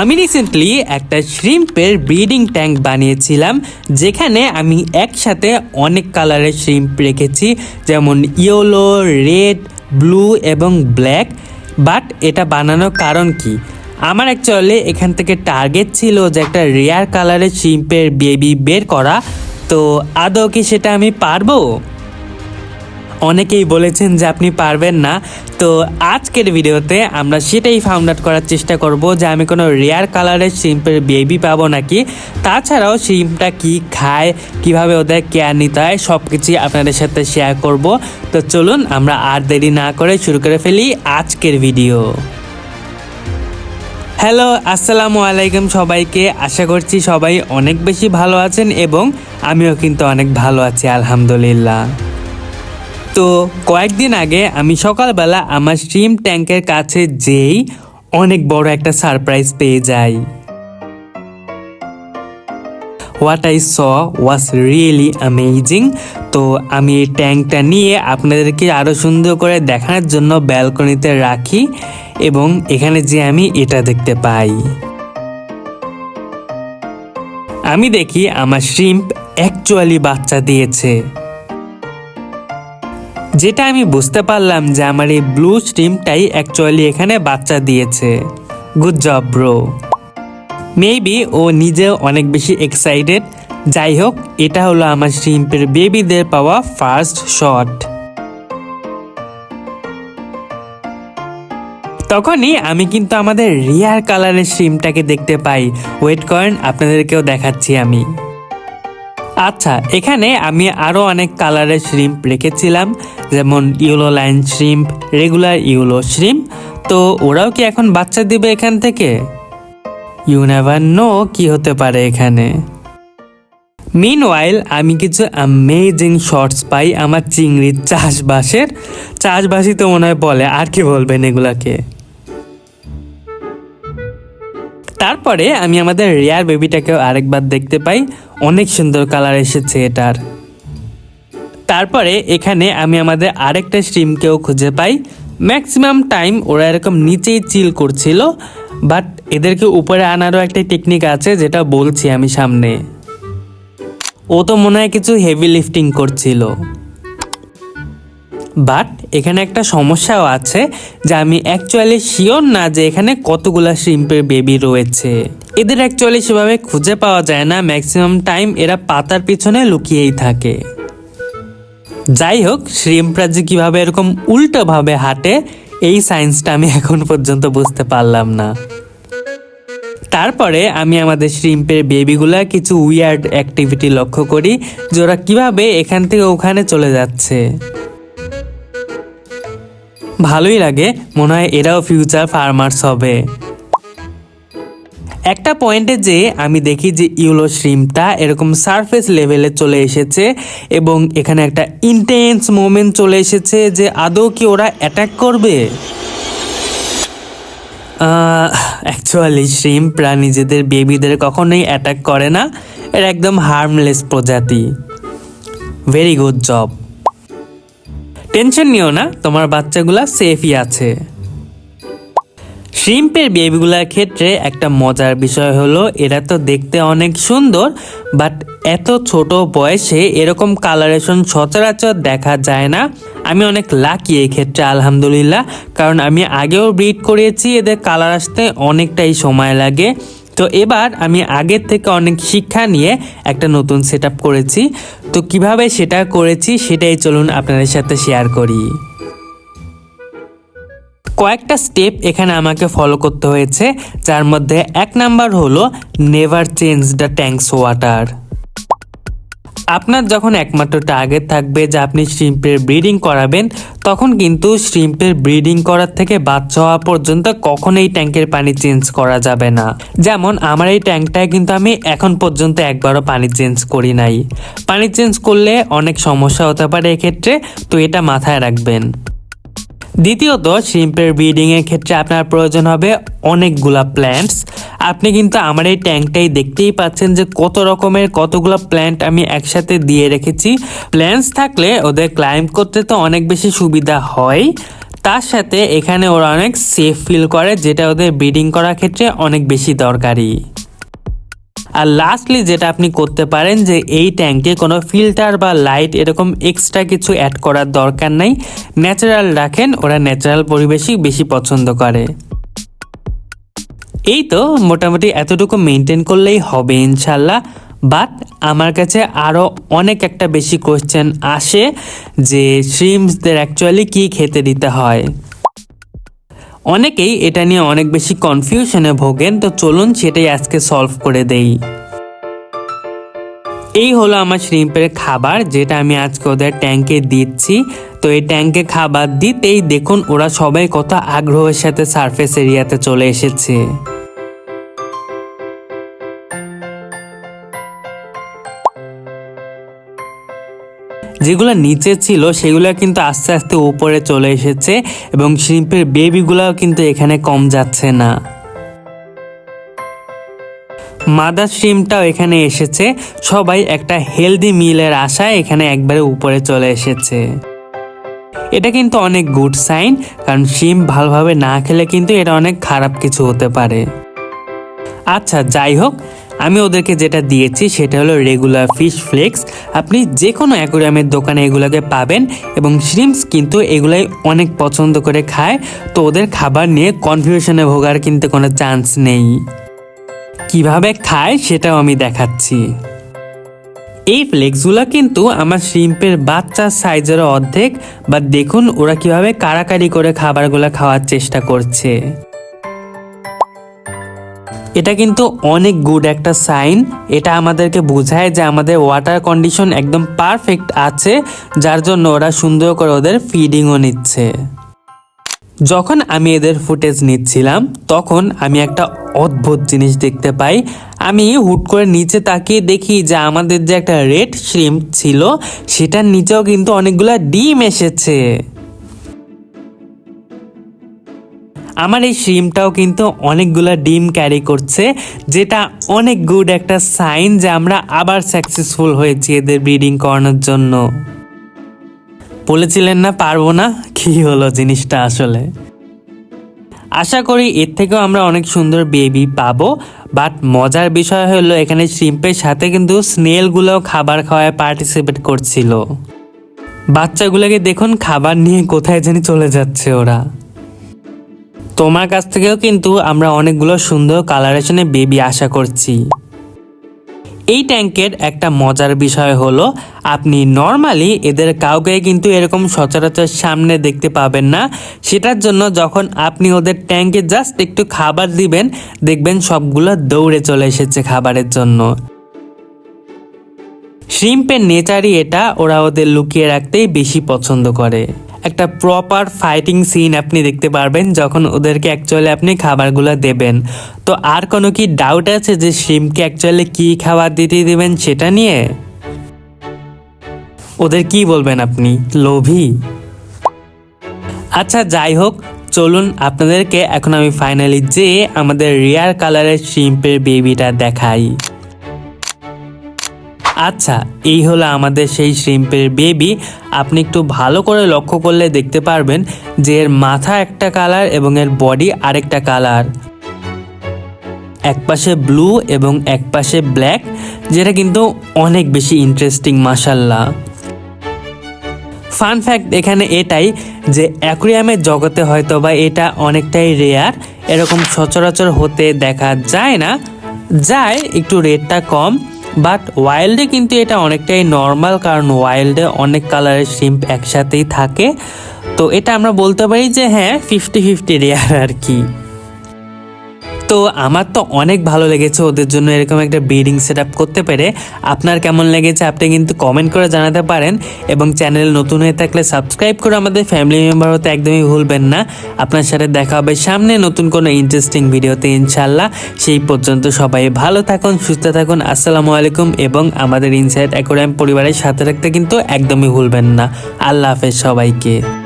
আমি রিসেন্টলি একটা শ্রিম্পের breeding tank বানিয়েছিলাম, যেখানে আমি একসাথে অনেক কালারের শ্রিম্প রেখেছি, যেমন ইয়েলো রেড ব্লু এবং ব্ল্যাক বাট এটা বানানোর কারণ কি? আমার অ্যাকচুয়ালি এখান থেকে টার্গেট ছিল যে একটা রেয়ার কালারের শ্রিম্পের বেবি বের করা, তো আদৌ কি সেটা আমি পারব? অনেকেই বলেছেন যে আপনি পারবেন না। তো আজকের ভিডিওতে আমরা সেটাই ফাউন্ড আউট করার চেষ্টা করব যে আমি কোনো রেয়ার কালারের শিম্পের বেবি পাবো নাকি। তাছাড়াও শিম্পটা কি খায়, কীভাবে ওদের কেয়ার নিতে হয় সব কিছুই আপনাদের সাথে শেয়ার করব। তো চলুন আমরা আর দেরি না করে শুরু করে ফেলি আজকের ভিডিও হ্যালো আসসালামু আলাইকুম সবাইকে। আশা করছি সবাই অনেক বেশি ভালো আছেন এবং আমিও কিন্তু অনেক ভালো আছি, আলহামদুলিল্লাহ। তো কয়েকদিন আগে আমি সকালবেলা আমার স্ট্রিম ট্যাঙ্কের কাছে যেই অনেক বড় একটা সারপ্রাইজ পেয়ে যাই। What I saw was really amazing তো আমি এই ট্যাঙ্কটা নিয়ে আপনাদেরকে আরও সুন্দর করে দেখানোর জন্য ব্যালকনিতে রাখি এবং এখানে যে আমি এটা দেখতে পাই। আমি দেখি আমার শ্রিম্প অ্যাকচুয়ালি বাচ্চা দিয়েছে। যেটা আমি বুঝতে পারলাম যে আমার এই ব্লু স্ট্রিমটাই অ্যাকচুয়ালি এখানে বাচ্চা দিয়েছে। গুড জব ব্রো মেবি ও নিজেও অনেক বেশি এক্সাইটেড যাই হোক, এটা হলো আমার স্ট্রিম্পের বেবিদের পাওয়া ফার্স্ট শট তখনই আমি কিন্তু আমাদের রিয়ার কালারের স্ট্রিমটাকে দেখতে পাই। ওয়েট করেন আপনাদেরকেও দেখাচ্ছি আমি। আচ্ছা এখানে আমি আরও অনেক কালারের শ্রিম্প রেখেছিলাম, যেমন yellow line shrimp regular yellow shrimp তো ওরাও কি এখন বাচ্চা দিবে এখান থেকে? ইউ নেভার নো কি হতে পারে এখানে। মিন ওয়াইল আমি কিছু অ্যামেজিং শর্টস পাই আমার চিংড়ির চাষবাসের। চাষবাসই তো মনে হয় বলে, আর কি বলবেন এগুলাকে? তারপরে আমি আমাদের রেয়ার বেবিটাকেও আরেকবার দেখতে পাই। অনেক সুন্দর কালার এসেছে এটার। তারপরে এখানে আমি আমাদের আরেকটা স্ট্রিমকেও খুঁজে পাই। ম্যাক্সিমাম টাইম ওরা এরকম নিচেই চিল করছিল বাট এদেরকে উপরে আনারও একটা টেকনিক আছে যেটা বলছি আমি সামনে। ও তো মনে হয় কিছু হেভি লিফটিং করছিল। বাট এখানে একটা সমস্যাও আছে যে আমি অ্যাকচুয়ালি শিওর না যে এখানে কতগুলা শিম্পের বেবি রয়েছে। এদের অ্যাকচুয়ালি সেভাবে খুঁজে পাওয়া যায় না ম্যাক্সিমাম টাইম এরা পাতার পিছনে লুকিয়েই থাকে। যাই হোক শ্রিম্পরা যে কীভাবে এরকম উল্টোভাবে হাঁটে, এই সায়েন্সটা আমি এখন পর্যন্ত বুঝতে পারলাম না। তারপরে আমি আমাদের শ্রিম্পের বেবিগুলা কিছু উইয়ার্ড অ্যাক্টিভিটি লক্ষ্য করি, যে ওরা কীভাবে এখান থেকে ওখানে চলে যাচ্ছে। ভালোই লাগে। মনে হয় এরাও ফিউচার ফার্মার্স হবে। একটা পয়েন্টে যে আমি দেখি যে ইউলো শ্রিমটা এরকম সারফেস লেভেলে চলে এসেছে এবং এখানে একটা ইন্টেন্স মোমেন্ট চলে এসেছে যে আদৌ কি ওরা অ্যাটাক করবে? অ্যাকচুয়ালি শ্রিমপরা নিজেদের বেবিদের কখনোই অ্যাটাক করে না। এর একদম হার্মলেস প্রজাতি। ভেরি গুড জব টেনশন নিও না, তোমার বাচ্চাগুলা সেফই আছে। শ্রিম্পের বেবিগুলার ক্ষেত্রে একটা মজার বিষয় হলো, এরা তো দেখতে অনেক সুন্দর বাট এত ছোট বয়সে এরকম কালারেশন সচরাচর দেখা যায় না। আমি অনেক লাকি ক্ষেত্রে, আলহামদুলিল্লাহ, কারণ আমি আগেও ব্রিড করিয়েছি এদের কালার আসতে অনেকটাই সময় লাগে। তো এবার আমি আগের থেকে অনেক শিক্ষা নিয়ে একটা নতুন সেট করেছি। তো কীভাবে সেটা করেছি সেটাই চলুন আপনাদের সাথে শেয়ার করি। কয়েকটা স্টেপ এখানে আমাকে ফলো করতে হয়েছে, যার মধ্যে এক নাম্বার হলো never change the tanks water আপনার যখন একমাত্র টার্গেট থাকবে যে আপনি শ্রিম্পের ব্রিডিং করাবেন, তখন কিন্তু শ্রিম্পের ব্রিডিং করার থেকে বাচ্চা হওয়া পর্যন্ত কখন এই ট্যাঙ্কের পানি চেঞ্জ করা যাবে না। যেমন আমার এই ট্যাঙ্কটায় কিন্তু আমি এখন পর্যন্ত একবারও পানি চেঞ্জ করি নাই। পানি চেঞ্জ করলে অনেক সমস্যা হতে পারে এক্ষেত্রে, তো এটা মাথায় রাখবেন। দ্বিতীয়ত শ্রিম্পের ব্রিডিং এর ক্ষেত্রে আপনার প্রয়োজন হবে অনেকগুলা প্ল্যান্টস আপনি কিন্তু আমার এই ট্যাঙ্কটাই দেখতেই পাচ্ছেন যে কত রকমের কতগুলো প্ল্যান্ট আমি একসাথে দিয়ে রেখেছি। প্ল্যান্টস থাকলে ওদের ক্লাইম্ব করতে তো অনেক বেশি সুবিধা হয়। তার সাথে এখানে ওরা অনেক সেফ ফিল করে, যেটা ওদের ব্রিডিং করার ক্ষেত্রে অনেক বেশি দরকারি। আর লাস্টলি যেটা আপনি করতে পারেন যে এই ট্যাঙ্কে কোনো ফিল্টার বা লাইট এরকম এক্সট্রা কিছু অ্যাড করার দরকার নাই। ন্যাচারাল রাখেন, ওরা ন্যাচারাল পরিবেশই বেশি পছন্দ করে। এই তো মোটামুটি এতটুকু মেনটেন করলেই হবে ইনশাল্লাহ। বাট আমার কাছে আরও অনেক একটা বেশি কোয়েশ্চেন আসে যে শ্রিমসদের অ্যাকচুয়ালি কী খেতে দিতে হয়। অনেকেই এটা নিয়ে অনেক বেশি কনফিউশনে ভোগেন, তো চলুন সেটাই আজকে সলভ করে দেই। এই হলো আমার শ্রিম্পের খাবার, যেটা আমি আজকে ওদের ট্যাঙ্কে দিচ্ছি। তো এই ট্যাঙ্কে খাবার দিতেই দেখুন ওরা সবাই কত আগ্রহের সাথে সারফেস এরিয়াতে চলে এসেছে। যেগুলো নিচে ছিল, সেগুলো কিন্তু আস্তে আস্তে উপরে চলে এসেছে এবং শিল্পের বেবিগুলোও কিন্তু এখানে কম যাচ্ছে না। মাদার শ্রিমটাও এখানে এসেছে। সবাই একটা হেলদি মিলের আশায় এখানে একবারে উপরে চলে এসেছে। এটা কিন্তু অনেক গুড সাইন কারণ শিম ভালোভাবে না খেলে কিন্তু এটা অনেক খারাপ কিছু হতে পারে। আচ্ছা যাই হোক আমি ওদেরকে যেটা দিয়েছি সেটা হলো রেগুলার ফিশ ফ্লেক্স আপনি যে কোনো অ্যাকোরিয়ামের দোকানে এগুলোকে পাবেন এবং শ্রিমস কিন্তু এগুলাই অনেক পছন্দ করে খায়। তো ওদের খাবার নিয়ে কনফিউশনে ভোগার কিন্তু কোনো চান্স নেই। কীভাবে খায় সেটাও আমি দেখাচ্ছি। এই ফ্লেক্সগুলো কিন্তু আমার শ্রিম্পের বাচ্চার সাইজেরও অর্ধেক। বা দেখুন ওরা কীভাবে কারাকারি করে খাবারগুলো খাওয়ার চেষ্টা করছে। এটা কিন্তু অনেক গুড একটা সাইন এটা আমাদেরকে বোঝায় যে আমাদের ওয়াটার কন্ডিশন একদম পারফেক্ট আছে, যার জন্য ওরা সুন্দর করে ওদের ফিডিংও নিচ্ছে। যখন আমি এদের ফুটেজ নিচ্ছিলাম, তখন আমি একটা অদ্ভুত জিনিস দেখতে পাই। আমি হুট করে নিচে তাকিয়ে দেখি যে আমাদের যে একটা রেড শ্রিম ছিল, সেটার নিচেও কিন্তু অনেকগুলো ডিম এসেছে। আমার এই শিমটাও কিন্তু অনেকগুলো ডিম ক্যারি করছে, যেটা অনেক গুড একটা সাইন যে আমরা আবার সাকসেসফুল হয়েছি এদের ব্রিডিং করানোর জন্য। বলেছিলেন না, পারব না? কি হলো জিনিসটা আসলে? আশা করি এর থেকেও আমরা অনেক সুন্দর বেবি পাবো বাট মজার বিষয় হলো এখানে শিম্পের সাথে কিন্তু স্নেলগুলোও খাবার খাওয়ায় পার্টিসিপেট করছিল। বাচ্চাগুলোকে দেখুন, খাবার নিয়ে কোথায় জানি চলে যাচ্ছে ওরা। তোমার কাছ থেকেও কিন্তু আমরা অনেকগুলো সুন্দর কালারেশনে বেবি আশা করছি। এই ট্যাঙ্কের একটা মজার বিষয় হলো, আপনি নর্মালি এদের কাউকে কিন্তু এরকম সচরাচর সামনে দেখতে পাবেন না। সেটার জন্য যখন আপনি ওদের ট্যাঙ্কে জাস্ট একটু খাবার দিবেন, দেখবেন সবগুলো দৌড়ে চলে এসেছে খাবারের জন্য। শ্রিম্পের নেচারই এটা, ওরা ওদের লুকিয়ে রাখতেই বেশি পছন্দ করে। একটা প্রপার ফাইটিং সিন আপনি দেখতে পারবেন যখন ওদেরকে অ্যাকচুয়ালি আপনি খাবারগুলো দেবেন। তো আর কোনো কি ডাউট আছে যে শিমকে অ্যাকচুয়ালি কি খাবার দিতে দেবেন সেটা নিয়ে? ওদের কি বলবেন আপনি? লোভী? আচ্ছা যাই হোক, চলুন আপনাদেরকে এখন আমি ফাইনালি যে আমাদের রেয়ার কালারের শিম্পের বেবিটা দেখাই। আচ্ছা এই হলো আমাদের সেই শ্রিম্পের বেবি আপনি একটু ভালো করে লক্ষ্য করলে দেখতে পারবেন যে এর মাথা একটা কালার এবং এর বডি আরেকটা কালার এক পাশে ব্লু এবং এক পাশে ব্ল্যাক যেটা কিন্তু অনেক বেশি ইন্টারেস্টিং মাসাল্লাহ ফান ফ্যাক্ট এখানে এটাই যে অ্যাকুরিয়ামের জগতে হয়তো বা এটা অনেকটাই রেয়ার এরকম সচরাচর হতে দেখা যায় না। যায়, একটু রেটটা কম। বাট ওয়াইল্ডে কিন্তু এটা অনেকটাই নর্মাল কারণ ওয়াইল্ডে অনেক কালারের শিম্প একসাথেই থাকে। তো এটা আমরা বলতে পারি যে হ্যাঁ ফিফটি ফিফটি রেয়ার আর কি। তো আমার তো অনেক ভালো লেগেছে ওদের জন্য এরকম একটা ব্রিডিং সেট করতে পেরে। আপনার কেমন লেগেছে আপনি কিন্তু কমেন্ট করে জানাতে পারেন এবং চ্যানেল নতুন হয়ে থাকলে সাবস্ক্রাইব করে আমাদের ফ্যামিলি মেম্বার হতে একদমই ভুলবেন না। আপনার সাথে দেখা হবে সামনে নতুন কোনো ইন্টারেস্টিং ভিডিওতে ইনশাল্লাহ সেই পর্যন্ত সবাই ভালো থাকুন, সুস্থ থাকুন, আসসালামু আলাইকুম এবং আমাদের ইনসাইড অ্যাকোরিয়াম পরিবারের সাথে রাখতে কিন্তু একদমই ভুলবেন না। আল্লাহ হাফেজ সবাইকে।